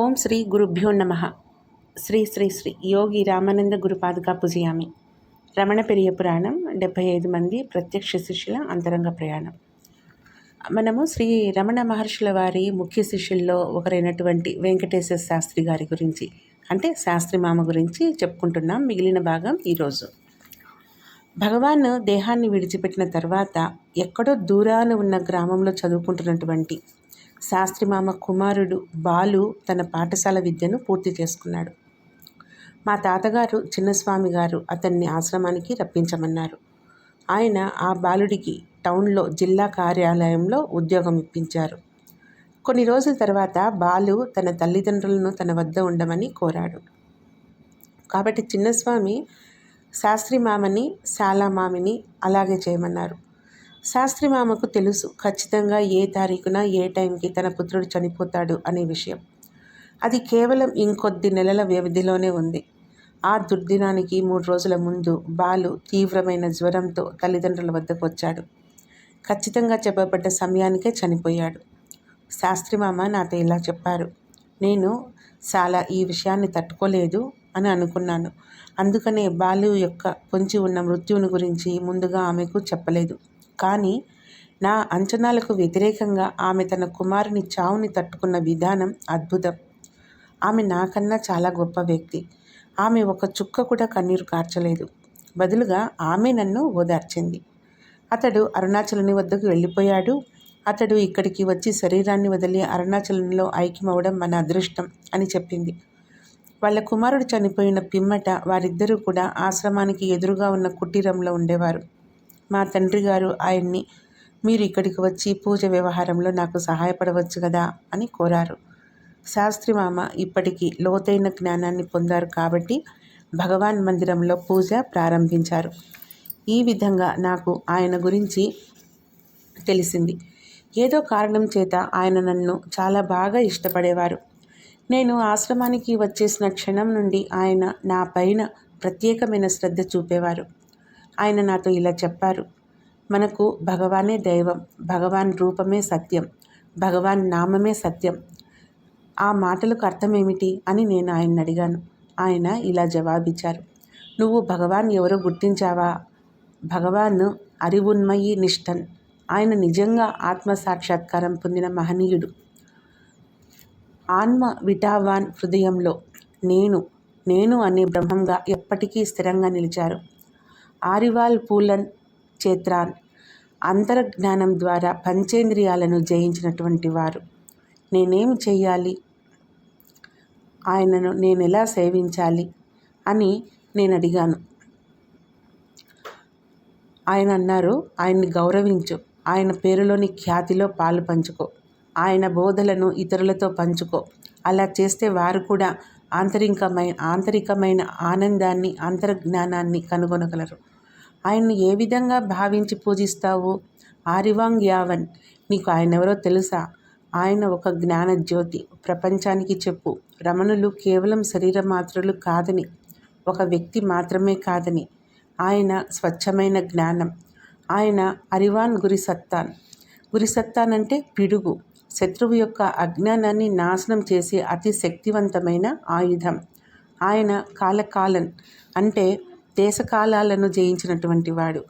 ఓం శ్రీ గురుభ్యో నమ. శ్రీ శ్రీ శ్రీ యోగి రామానంద గురుపాదుగా పూజయామి. రమణ పెరియ పురాణం డెబ్భై ఐదు మంది ప్రత్యక్ష శిష్యుల అంతరంగ ప్రయాణం. మనము శ్రీ రమణ మహర్షుల వారి ముఖ్య శిష్యుల్లో ఒకరైనటువంటి వెంకటేశ్వర శాస్త్రి గారి గురించి అంటే శాస్త్రి మామ గురించి చెప్పుకుంటున్నాం మిగిలిన భాగం ఈరోజు భగవాన్ దేహాన్ని విడిచిపెట్టిన తర్వాత ఎక్కడో దూరాన ఉన్న గ్రామంలో చదువుకుంటున్నటువంటి శాస్త్రిమామ కుమారుడు బాలు తన పాఠశాల విద్యను పూర్తి చేసుకున్నాడు. మా తాతగారు చిన్నస్వామి గారు అతన్ని ఆశ్రమానికి రప్పించమన్నారు. ఆయన ఆ బాలుడికి టౌన్లో జిల్లా కార్యాలయంలో ఉద్యోగం ఇప్పించారు. కొన్ని రోజుల తర్వాత బాలు తన తల్లిదండ్రులను తన వద్ద ఉండమని కోరాడు. కాబట్టి చిన్నస్వామి శాస్త్రి మామని శాలా మామిని అలాగే చేయమన్నారు. శాస్త్రి మామకు తెలుసు ఖచ్చితంగా ఏ తారీఖున ఏ టైంకి తన పుత్రుడు చనిపోతాడు అనే విషయం. అది కేవలం ఇంకొద్ది నెలల వ్యవధిలోనే ఉంది. ఆ దుర్దినానికి మూడు రోజుల ముందు బాలు తీవ్రమైన జ్వరంతో తల్లిదండ్రుల వద్దకు వచ్చాడు. ఖచ్చితంగా చెప్పబడ్డ సమయానికే చనిపోయాడు. శాస్త్రి మామ నాతో ఇలా చెప్పారు. నేను చాలా ఈ విషయాన్ని తట్టుకోలేదు అని అనుకున్నాను. అందుకనే బాలు యొక్క పొంచి ఉన్న మృత్యువుని గురించి ముందుగా ఆమెకు చెప్పలేదు. కానీ నా అంచనాలకు వ్యతిరేకంగా ఆమె తన కుమారుని చావుని తట్టుకున్న విధానం అద్భుతం. ఆమె నాకన్నా చాలా గొప్ప వ్యక్తి. ఆమె ఒక చుక్క కూడా కన్నీరు కార్చలేదు. బదులుగా ఆమె నన్ను ఓదార్చింది. అతడు అరుణాచలుని వద్దకు వెళ్ళిపోయాడు. అతడు ఇక్కడికి వచ్చి శరీరాన్ని వదిలి అరుణాచలంలో ఐక్యమవడం మన అదృష్టం అని చెప్పింది. వాళ్ళ కుమారుడు చనిపోయిన పిమ్మట వారిద్దరూ కూడా ఆశ్రమానికి ఎదురుగా ఉన్న కుటీరంలో ఉండేవారు. మా తండ్రి గారు ఆయన్ని మీరు ఇక్కడికి వచ్చి పూజ వ్యవహారంలో నాకు సహాయపడవచ్చు కదా అని కోరారు. శాస్త్రి మామ ఇప్పటికీ లోతైన జ్ఞానాన్ని పొందారు కాబట్టి భగవాన్ మందిరంలో పూజ ప్రారంభించారు. ఈ విధంగా నాకు ఆయన గురించి తెలిసింది. ఏదో కారణం చేత ఆయన నన్ను చాలా బాగా ఇష్టపడేవారు. నేను ఆశ్రమానికి వచ్చేసిన క్షణం నుండి ఆయన నా పైన ప్రత్యేకమైన శ్రద్ధ చూపేవారు. ఆయన నాతో ఇలా చెప్పారు. మనకు భగవానే దైవం భగవాన్ రూపమే సత్యం భగవాన్ నామమే సత్యం. ఆ మాటలకు అర్థమేమిటి అని నేను ఆయన అడిగాను. ఆయన ఇలా జవాబిచ్చారు. నువ్వు భగవాన్ ఎవరో గుర్తించావా? భగవాన్ అరివున్మయి నిష్టన్ ఆయన నిజంగా ఆత్మ సాక్షాత్కారం పొందిన మహనీయుడు. ఆన్మ విటావాన్ హృదయంలో నేను నేను అనే బ్రహ్మంగా ఎప్పటికీ స్థిరంగా నిలిచారు. ఆరివాల్ పూలన్ చేత్రాన్ అంతర్జ్ఞానం ద్వారా పంచేంద్రియాలను జయించినటువంటి వారు. నేనేం చెయ్యాలి? ఆయనను నేను ఎలా సేవించాలి? అని నేను అడిగాను ఆయన అన్నారు ఆయన్ని గౌరవించు. ఆయన పేరులోని ఖ్యాతిలో పాలు పంచుకో. ఆయన బోధలను ఇతరులతో పంచుకో. అలా చేస్తే వారు కూడా ఆంతరికమైన ఆంతరికమైన ఆనందాన్ని అంతర్జ్ఞానాన్ని కనుగొనగలరు. ఆయన్ని ఏ విధంగా భావించి పూజిస్తావు? ఆరివాంగ్ యావన్ నీకు ఆయన ఎవరో తెలుసా? ఆయన ఒక జ్ఞాన జ్యోతి ప్రపంచానికి చెప్పు. రమణులు కేవలం శరీర మాత్రలు కాదని ఒక వ్యక్తి మాత్రమే కాదని. ఆయన స్వచ్ఛమైన జ్ఞానం. ఆయన అరివాన్ గురిసత్తాన్. గురిసత్తాన్ అంటే పిడుగు. శత్రువు యొక్క అజ్ఞానాన్ని నాశనం చేసే అతి శక్తివంతమైన ఆయుధం. ఆయన కాలకాలన్. అంటే దేశకాలాలను జయించినటువంటి వాడు.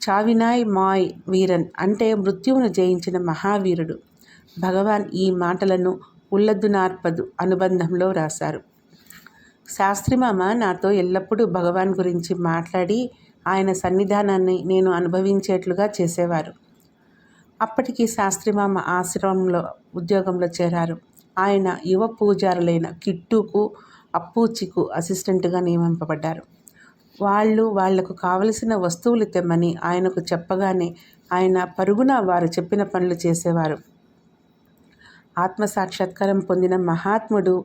చావినాయ్ మాయ్ వీరన్ అంటే మృత్యువును జయించిన మహావీరుడు. భగవాన్ ఈ మాటలను ఉల్లద్దునార్పదు అనుబంధంలో రాశారు. శాస్త్రిమామ నాతో ఎల్లప్పుడూ భగవాన్ గురించి మాట్లాడి ఆయన సన్నిధానాన్ని నేను అనుభవించేట్లుగా చేసేవారు. అప్పటికి శాస్త్రిమామ ఆశ్రమంలో ఉద్యోగంలో చేరారు. ఆయన యువ పూజారులైన కిట్టుకు అప్పూచికు అసిస్టెంట్గా నియమింపబడ్డారు. వాళ్ళు వాళ్ళకు కావలసిన వస్తువులు తెమ్మని ఆయనకు చెప్పగానే ఆయన పరుగున వారు చెప్పిన పనులు చేసేవారు. ఆత్మసాక్షాత్కారం పొందిన మహాత్ముడు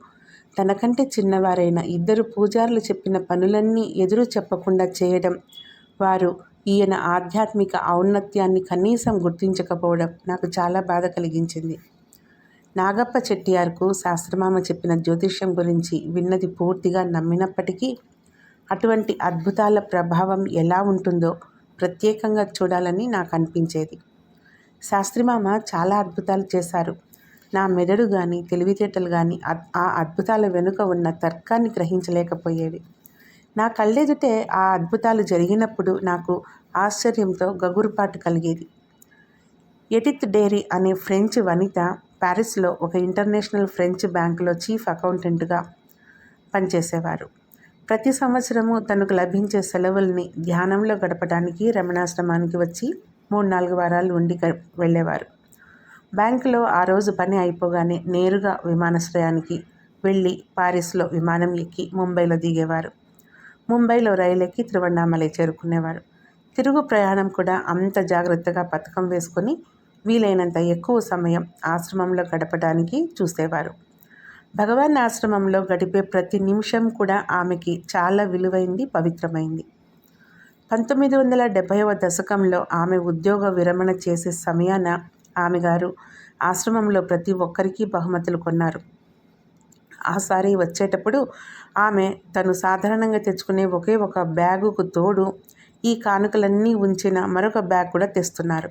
తనకంటే చిన్నవారైన ఇద్దరు పూజారులు చెప్పిన పనులన్నీ ఎదురు చెప్పకుండా చేయడం వారు ఈయన ఆధ్యాత్మిక ఔన్నత్యాన్ని కనీసం గుర్తించకపోవడం నాకు చాలా బాధ కలిగించింది. నాగప్ప చెట్టియార్కు శాస్త్రమామ చెప్పిన జ్యోతిష్యం గురించి విన్నది పూర్తిగా నమ్మినప్పటికీ అటువంటి అద్భుతాల ప్రభావం ఎలా ఉంటుందో ప్రత్యేకంగా చూడాలని నాకు అనిపించేది శాస్త్రిమామ చాలా అద్భుతాలు చేశారు. నా మెదడు కానీ తెలివితేటలు కానీ ఆ అద్భుతాల వెనుక ఉన్న తర్కాన్ని గ్రహించలేకపోయేవి. నా కళ్ళెదుటే ఆ అద్భుతాలు జరిగినప్పుడు నాకు ఆశ్చర్యంతో గగురుపాటు కలిగేది. ఎటిత్ డేరీ అనే ఫ్రెంచ్ వనిత ప్యారిస్లో ఒక ఇంటర్నేషనల్ ఫ్రెంచ్ బ్యాంకులో చీఫ్ అకౌంటెంట్గా పనిచేసేవారు. ప్రతి సంవత్సరము తనకు లభించే సెలవుల్ని ధ్యానంలో గడపడానికి రమణాశ్రమానికి వచ్చి మూడు నాలుగు వారాలు ఉండి వెళ్ళేవారు. బ్యాంకులో ఆ రోజు పని అయిపోగానే నేరుగా విమానాశ్రయానికి వెళ్ళి పారిస్లో విమానం ఎక్కి ముంబైలో దిగేవారు. ముంబైలో రైలు ఎక్కి చేరుకునేవారు. తిరుగు ప్రయాణం కూడా అంత జాగ్రత్తగా పథకం వేసుకొని వీలైనంత ఎక్కువ సమయం ఆశ్రమంలో గడపడానికి చూసేవారు. భగవాన్ ఆశ్రమంలో గడిపే ప్రతి నిమిషం కూడా ఆమెకి చాలా విలువైంది పవిత్రమైంది. పంతొమ్మిది వందల డెబ్భైవ దశకంలో ఆమె ఉద్యోగ విరమణ చేసే సమయాన ఆమె గారు ఆశ్రమంలో ప్రతి ఒక్కరికి బహుమతులు కొన్నారు. ఆసారి వచ్చేటప్పుడు ఆమె తను సాధారణంగా తెచ్చుకునే ఒకే ఒక బ్యాగుకు తోడు ఈ కానుకలన్నీ ఉంచిన మరొక బ్యాగ్ కూడా తెస్తున్నారు.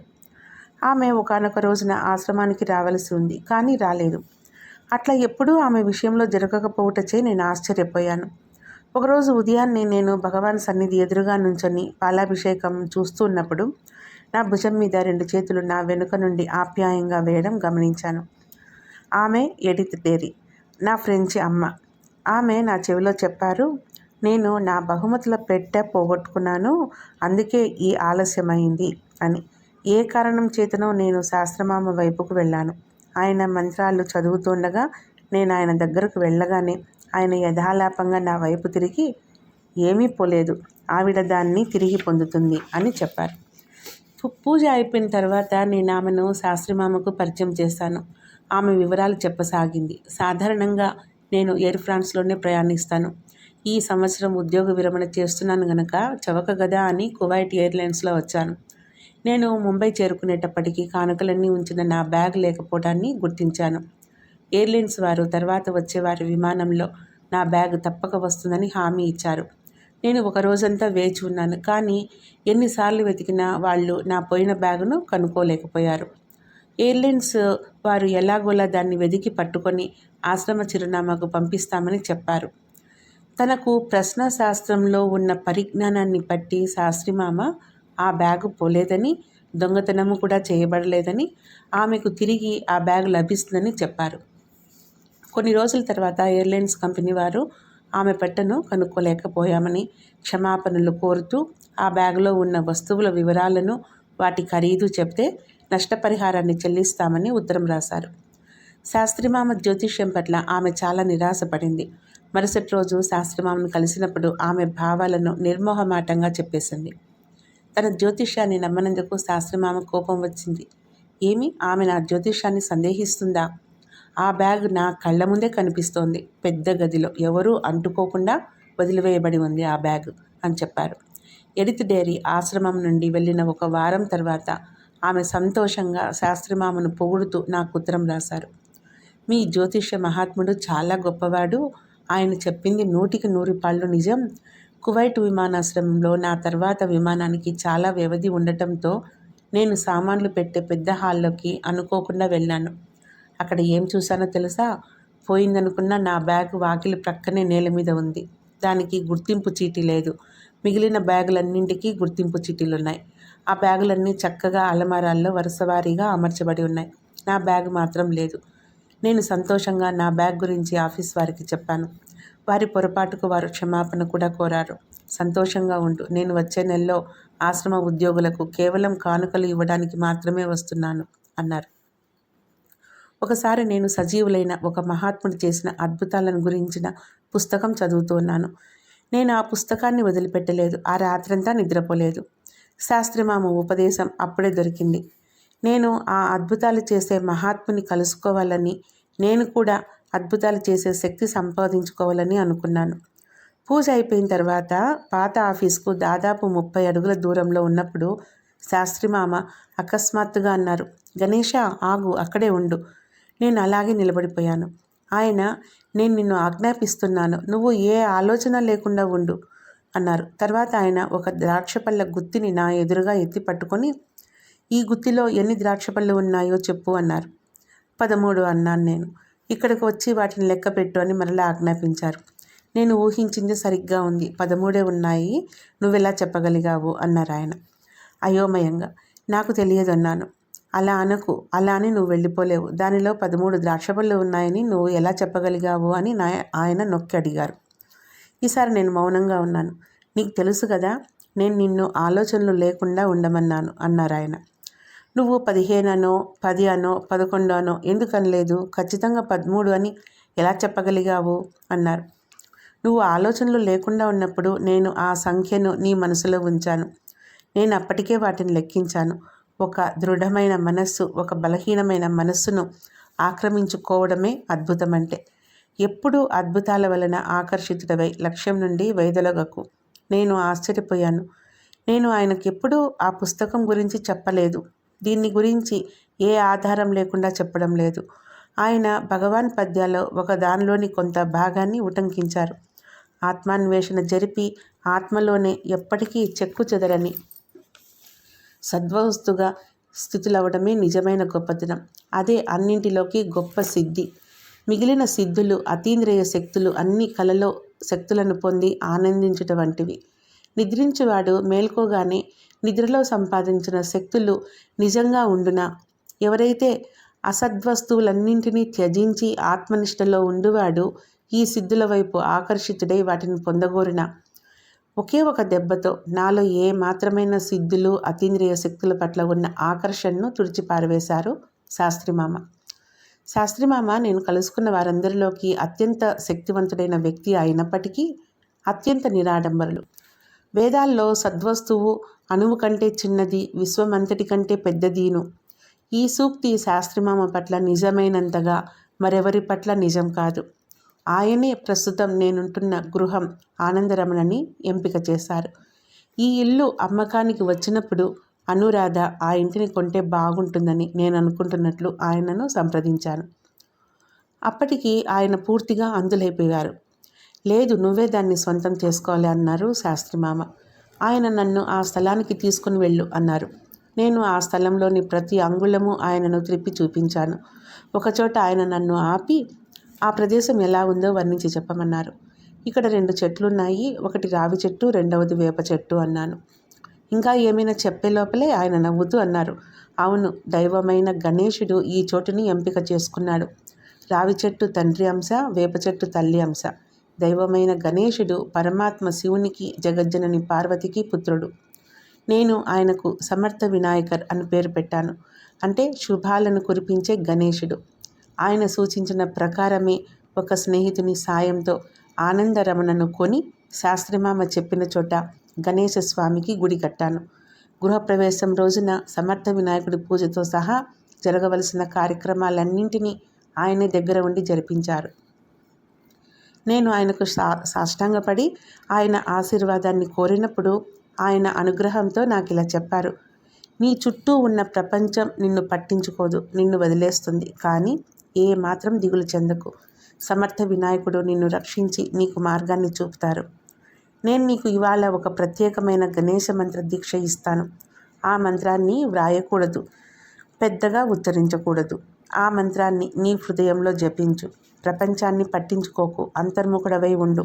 ఆమె ఒకనొక రోజున ఆశ్రమానికి రావలసి ఉంది కానీ రాలేదు. అట్లా ఎప్పుడూ ఆమె విషయంలో జరగకపోవటచే నేను ఆశ్చర్యపోయాను. ఒకరోజు ఉదయాన్నే నేను భగవాన్ సన్నిధి ఎదురుగా నుంచొని పాలాభిషేకం చూస్తూ ఉన్నప్పుడు నా భుజం మీద రెండు చేతులు నా వెనుక నుండి ఆప్యాయంగా వేయడం గమనించాను. ఆమె ఎడిత్ డేరీ నా ఫ్రెంచ్ అమ్మ. ఆమె నా చెవిలో చెప్పారు నేను నా బహుమతుల పెట్టె పోగొట్టుకున్నాను అందుకే ఈ ఆలస్యమైంది అని. ఏ కారణం చేతనో నేను శాస్త్రమామ వైపుకు వెళ్ళాను. ఆయన మంత్రాలు చదువుతుండగా నేను ఆయన దగ్గరకు వెళ్ళగానే ఆయన యథాలాపంగా నా వైపు తిరిగి ఏమీ పోలేదు. ఆవిడ దాన్ని తిరిగి పొందుతుంది అని చెప్పారు. పూజ అయిపోయిన తర్వాత నేను ఆమెను శాస్త్రిమామకు పరిచయం చేశాను. ఆమె వివరాలు చెప్పసాగింది. సాధారణంగా నేను ఎయిర్ ఫ్రాన్స్లోనే ప్రయాణిస్తాను. ఈ సంవత్సరం ఉద్యోగ విరమణ చేస్తున్నాను గనక చవక గదా అని కువైట్ ఎయిర్లైన్స్లో వచ్చాను. నేను ముంబై చేరుకునేటప్పటికీ కానుకలన్నీ ఉంచిన నా బ్యాగ్ లేకపోవడాన్ని గుర్తించాను. ఎయిర్లైన్స్ వారు తర్వాత వచ్చే వారి విమానంలో నా బ్యాగ్ తప్పక వస్తుందని హామీ ఇచ్చారు. నేను ఒక రోజంతా వేచి ఉన్నాను కానీ ఎన్నిసార్లు వెతికినా వాళ్ళు నా పోయిన బ్యాగును కనుక్కోలేకపోయారు. ఎయిర్లైన్స్ వారు ఎలాగోలా దాన్ని వెదికి పట్టుకొని ఆశ్రమ చిరునామాకు పంపిస్తామని చెప్పారు. తనకు ప్రశ్న శాస్త్రంలో ఉన్న పరిజ్ఞానాన్ని బట్టి శాస్త్రిమామ ఆ బ్యాగు పోలేదని దొంగతనము కూడా చేయబడలేదని ఆమెకు తిరిగి ఆ బ్యాగ్ లభిస్తుందని చెప్పారు. కొన్ని రోజుల తర్వాత ఎయిర్లైన్స్ కంపెనీ వారు ఆమె పెట్టను కనుక్కోలేకపోయామని క్షమాపణలు కోరుతూ ఆ బ్యాగ్లో ఉన్న వస్తువుల వివరాలను వాటి ఖరీదు చెప్తే నష్టపరిహారాన్ని చెల్లిస్తామని ఉత్తరం రాశారు. శాస్త్రిమామ జ్యోతిష్యం పట్ల ఆమె చాలా నిరాశపడింది. మరుసటి రోజు శాస్త్రిమామను కలిసినప్పుడు ఆమె భావాలను నిర్మోహమాటంగా చెప్పేసింది. తన జ్యోతిష్యాన్ని నమ్మనందుకు శాస్త్రిమామ కోపం వచ్చింది. ఏమి? ఆమె నా జ్యోతిష్యాన్ని సందేహిస్తుందా? ఆ బ్యాగ్ నా కళ్ళ ముందే కనిపిస్తోంది. పెద్ద గదిలో. ఎవరూ అంటుకోకుండా వదిలివేయబడి ఉంది ఆ బ్యాగ్ అని చెప్పారు. ఎడిత్ డేరీ ఆశ్రమం నుండి వెళ్ళిన ఒక వారం తర్వాత ఆమె సంతోషంగా శాస్త్రిమామను పొగుడుతూ నాకు ఉత్తరం రాశారు. మీ జ్యోతిష్య మహాత్ముడు చాలా గొప్పవాడు. ఆయన చెప్పింది నూటికి నూరు పాళ్ళు నిజం. కువైట్ విమానాశ్రమంలో నా తర్వాత విమానానికి చాలా వ్యవధి ఉండటంతో నేను సామాన్లు పెట్టే పెద్ద హాల్లోకి అనుకోకుండా వెళ్ళాను. అక్కడ ఏం చూశానో తెలుసా? పోయిందనుకున్న నా బ్యాగ్ వాకిలి ప్రక్కనే నేల మీద ఉంది. దానికి గుర్తింపు చీటీ లేదు. మిగిలిన బ్యాగులన్నింటికీ గుర్తింపు చీటీలు ఉన్నాయి ఆ బ్యాగులన్నీ చక్కగా అలమారాల్లో వరుసవారీగా అమర్చబడి ఉన్నాయి. నా బ్యాగ్ మాత్రం లేదు. నేను సంతోషంగా నా బ్యాగ్ గురించి ఆఫీస్ వారికి చెప్పాను. వారి పొరపాటుకు వారు క్షమాపణ కూడా కోరారు. సంతోషంగా ఉండు. నేను వచ్చే నెలలో ఆశ్రమ ఉద్యోగులకు కేవలం కానుకలు ఇవ్వడానికి మాత్రమే వస్తున్నాను అన్నారు. ఒకసారి నేను సజీవులైన ఒక మహాత్ముడు చేసిన అద్భుతాలను గురించిన పుస్తకం చదువుతున్నాను నేను ఆ పుస్తకాన్ని వదిలిపెట్టలేదు. ఆ రాత్రంతా నిద్రపోలేదు. శాస్త్రిమామ ఉపదేశం అప్పుడే దొరికింది. నేను ఆ అద్భుతాలు చేసే మహాత్ముని కలుసుకోవాలని నేను కూడా అద్భుతాలు చేసే శక్తి సంపాదించుకోవాలని అనుకున్నాను. పూజ అయిపోయిన తర్వాత పాత ఆఫీస్కు దాదాపు ముప్పై అడుగుల దూరంలో ఉన్నప్పుడు శాస్త్రిమామ అకస్మాత్తుగా అన్నారు గణేష ఆగు అక్కడే ఉండు. నేను అలాగే నిలబడిపోయాను. ఆయన నేను నిన్ను ఆజ్ఞాపిస్తున్నాను. నువ్వు ఏ ఆలోచన లేకుండా ఉండు అన్నారు. తర్వాత ఆయన ఒక ద్రాక్ష పళ్ళ గుత్తిని నా ఎదురుగా ఎత్తి పట్టుకొని ఈ గుత్తిలో ఎన్ని ద్రాక్ష పళ్ళు ఉన్నాయో చెప్పు అన్నారు. పదమూడు అన్నాను నేను. ఇక్కడికి వచ్చి వాటిని లెక్క పెట్టు అని మరలా ఆజ్ఞాపించారు. నేను ఊహించింది సరిగ్గా ఉంది. పదమూడే ఉన్నాయి. నువ్వెలా చెప్పగలిగావు? అన్నారు ఆయన. అయోమయంగా. నాకు తెలియదు అన్నాను అలా అనకు. అలా అని నువ్వు వెళ్ళిపోలేవు. దానిలో పదమూడు ద్రాక్ష పళ్ళు ఉన్నాయని నువ్వు ఎలా చెప్పగలిగావు? అని నా ఆయన నొక్కి అడిగారు. ఈసారి నేను మౌనంగా ఉన్నాను. నీకు తెలుసు కదా నేను నిన్ను ఆలోచనలు లేకుండా ఉండమన్నాను అన్నారు ఆయన. నువ్వు పదిహేను అనో పది అనో పదకొండు అనో ఎందుకనలేదు? ఖచ్చితంగా పదమూడు అని ఎలా చెప్పగలిగావు? అన్నారు. నువ్వు ఆలోచనలు లేకుండా ఉన్నప్పుడు నేను ఆ సంఖ్యను నీ మనసులో ఉంచాను. నేను అప్పటికే వాటిని లెక్కించాను. ఒక దృఢమైన మనస్సు ఒక బలహీనమైన మనస్సును ఆక్రమించుకోవడమే అద్భుతం అంటే ఎప్పుడూ అద్భుతాల వలన ఆకర్షితుడవై లక్ష్యం నుండి వైదొలగకు. నేను ఆశ్చర్యపోయాను. నేను ఆయనకెప్పుడూ ఆ పుస్తకం గురించి చెప్పలేదు. దీన్ని గురించి ఏ ఆధారం లేకుండా చెప్పడం లేదు. ఆయన భగవాన్ పద్యాలో ఒక దానిలోని కొంత భాగాన్ని ఉటంకించారు. ఆత్మాన్వేషణ జరిపి ఆత్మలోనే ఎప్పటికీ చెక్కు చెదరని సద్వస్తుగా స్థితులవడమే నిజమైన గొప్పతనం. అదే అన్నింటిలోకి గొప్ప సిద్ధి. మిగిలిన సిద్ధులు అతీంద్రియ శక్తులు అన్ని కలలో శక్తులను పొంది ఆనందించుట వంటివి. నిద్రించేవాడు మేల్కోగానే నిద్రలో సంపాదించిన శక్తులు నిజంగా ఉండునా? ఎవరైతే అసద్వస్తువులన్నింటినీ త్యజించి ఆత్మనిష్టలో ఉండువాడు ఈ సిద్ధుల వైపు ఆకర్షితుడై వాటిని పొందగోరిన? ఒకే ఒక దెబ్బతో నాలో ఏ మాత్రమైన సిద్ధులు అతీంద్రియ శక్తుల పట్ల ఉన్న ఆకర్షణను తుడిచిపారవేశారు శాస్త్రిమామ. శాస్త్రిమామ నేను కలుసుకున్న వారందరిలోకి అత్యంత శక్తివంతుడైన వ్యక్తి అయినప్పటికీ అత్యంత నిరాడంబరులు. వేదాల్లో సద్వస్తువు అణువు కంటే చిన్నది విశ్వమంతటి కంటే పెద్దదీను. ఈ సూక్తి శాస్త్రిమామ పట్ల నిజమైనంతగా మరెవరి పట్ల నిజం కాదు. ఆయనే ప్రస్తుతం నేనుంటున్న గృహం ఆనందరమణని ఎంపిక చేశారు. ఈ ఇల్లు అమ్మకానికి వచ్చినప్పుడు అనురాధ ఆ ఇంటిని కొంటే బాగుంటుందని నేను అనుకుంటున్నట్లు ఆయనను సంప్రదించాను. అప్పటికి ఆయన పూర్తిగా అందులైపోయారు. లేదు నువ్వే దాన్ని సొంతం చేసుకోవాలి అన్నారు శాస్త్రి మామ ఆయన నన్ను ఆ స్థలానికి తీసుకుని వెళ్ళు అన్నారు. నేను ఆ స్థలంలోని ప్రతి అంగుళము ఆయనను త్రిప్పి చూపించాను. ఒకచోట ఆయన నన్ను ఆపి ఆ ప్రదేశం ఎలా ఉందో వర్ణించి చెప్పమన్నారు. ఇక్కడ రెండు చెట్లున్నాయి ఒకటి రావి చెట్టు రెండవది వేప చెట్టు అన్నాను. ఇంకా ఏమైనా చెప్పే లోపలే ఆయన నవ్వుతూ అన్నారు. అవును దైవమైన గణేశుడు ఈ చోటుని ఎంపిక చేసుకున్నాడు. రావి చెట్టు తండ్రి అంశ వేప చెట్టు తల్లి అంశ. దైవమైన గణేశుడు పరమాత్మ శివునికి జగజ్జనని పార్వతికి పుత్రుడు. నేను ఆయనకు సమర్థ వినాయకర్ అని పేరు పెట్టాను. అంటే శుభాలను కురిపించే గణేశుడు. ఆయన సూచించిన ప్రకారమే ఒక స్నేహితుని సాయంతో ఆనందరమణను కొని శాస్త్రిమామ చెప్పిన చోట గణేశ స్వామికి గుడి కట్టాను. గృహప్రవేశం రోజున సమర్థ వినాయకుడి పూజతో సహా జరగవలసిన కార్యక్రమాలన్నింటినీ ఆయనే దగ్గర ఉండి జరిపించారు. నేను ఆయనకు సా సాష్టాంగపడి ఆయన ఆశీర్వాదాన్ని కోరినప్పుడు ఆయన అనుగ్రహంతో నాకు ఇలా చెప్పారు. నీ చుట్టూ ఉన్న ప్రపంచం నిన్ను పట్టించుకోదు నిన్ను వదిలేస్తుంది కానీ ఏ మాత్రం దిగులు చెందకు. సమర్థ వినాయకుడు నిన్ను రక్షించి నీకు మార్గాన్ని చూపుతారు. నేను నీకు ఇవాళ ఒక ప్రత్యేకమైన గణేశ మంత్ర దీక్ష ఇస్తాను. ఆ మంత్రాన్ని వ్రాయకూడదు పెద్దగా ఉచ్చరించకూడదు ఆ మంత్రాన్ని నీ హృదయంలో జపించు. ప్రపంచాన్ని పట్టించుకోకు అంతర్ముఖుడవై ఉండు.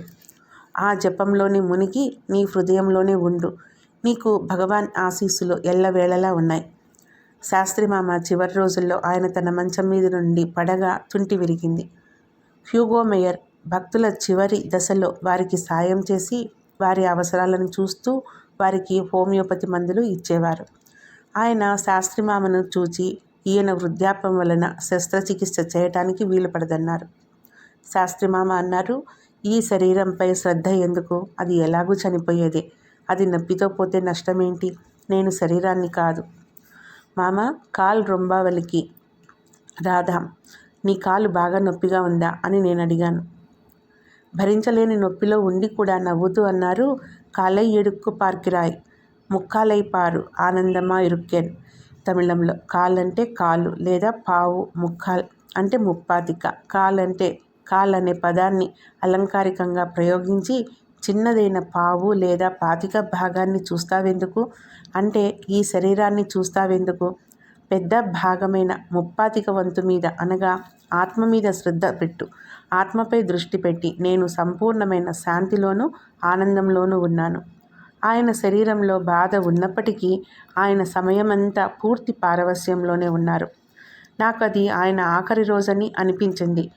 ఆ జపంలోని మునిగి నీ హృదయంలోనే ఉండు. నీకు భగవాన్ ఆశీస్సులు ఎల్లవేళలా ఉన్నాయి. శాస్త్రి మామ చివరి రోజుల్లో ఆయన తన మంచం మీద నుండి పడగా తుంటి విరిగింది. హ్యూగో మేయర్ భక్తుల చివరి దశలో వారికి సాయం చేసి వారి అవసరాలను చూస్తూ వారికి హోమియోపతి మందులు ఇచ్చేవారు. ఆయన శాస్త్రి మామను చూచి ఈయన వృద్ధాప్యం వలన శస్త్రచికిత్స చేయటానికి వీలు పడదన్నారు శాస్త్రిమామ అన్నారు ఈ శరీరంపై శ్రద్ధ ఎందుకు? అది ఎలాగూ చనిపోయేదే. అది నొప్పితో పోతే నష్టమేంటి? నేను శరీరాన్ని కాదు. మామ కాల్ రొంబావలికి రాధా నీ కాలు బాగా నొప్పిగా ఉందా? అని నేను అడిగాను. భరించలేని నొప్పిలో ఉండి కూడా నవ్వుతూ అన్నారు కాలై ఎడుక్కు పార్కిరాయ్ ముక్కాలై పారు ఆనందమా ఇరుక్కెన్. తమిళంలో కాలంటే కాలు లేదా పావు ముక్కాల్ అంటే ముప్పాతిక. కాలంటే కాల్ అనే పదాన్ని అలంకారికంగా ప్రయోగించి చిన్నదైన పావు లేదా పాతిక భాగాన్ని చూస్తావెందుకు? అంటే ఈ శరీరాన్ని చూస్తావెందుకు? పెద్ద భాగమైన ముప్పాతిక వంతు మీద అనగా ఆత్మ మీద శ్రద్ధ పెట్టు. ఆత్మపై దృష్టి పెట్టి నేను సంపూర్ణమైన శాంతిలోనూ ఆనందంలోనూ ఉన్నాను. ఆయన శరీరంలో బాధ ఉన్నప్పటికీ ఆయన సమయమంతా పూర్తి పారవస్యంలోనే ఉన్నారు. నాకు అది ఆయన ఆఖరి రోజని అనిపించింది.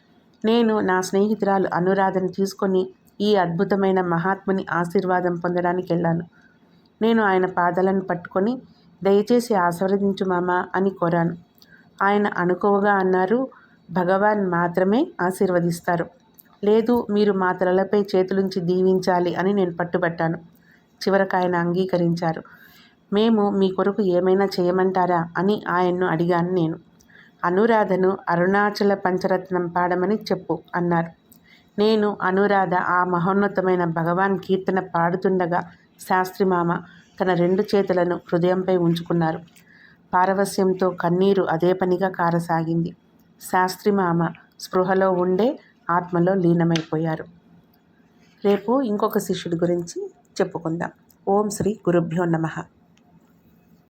నేను నా స్నేహితురాలు అనురాధను తీసుకొని ఈ అద్భుతమైన మహాత్ముని ఆశీర్వాదం పొందడానికి వెళ్ళాను. నేను ఆయన పాదాలను పట్టుకొని దయచేసి ఆశీర్వదించు మామా అని కోరాను. ఆయన అనుకోవగా అన్నారు భగవాన్ మాత్రమే ఆశీర్వదిస్తారు. లేదు మీరు మా తలలపై చేతులుంచి దీవించాలి అని నేను పట్టుబట్టాను. చివరకు ఆయన అంగీకరించారు. మేము మీ కొరకు ఏమైనా చేయమంటారా అని ఆయన్ను అడిగాను నేను. అనురాధను అరుణాచల పంచరత్నం పాడమని చెప్పు అన్నారు. నేను అనురాధ ఆ మహోన్నతమైన భగవాన్ కీర్తన పాడుతుండగా శాస్త్రి మామ తన రెండు చేతులను హృదయంపై ఉంచుకున్నారు. పారవస్యంతో కన్నీరు అదే పనిగా కారసాగింది. శాస్త్రి మామ స్పృహలో ఉండే ఆత్మలో లీనమైపోయారు. రేపు ఇంకొక శిష్యుడి గురించి చెప్పుకుందాం. ఓం శ్రీ గురుభ్యో నమః.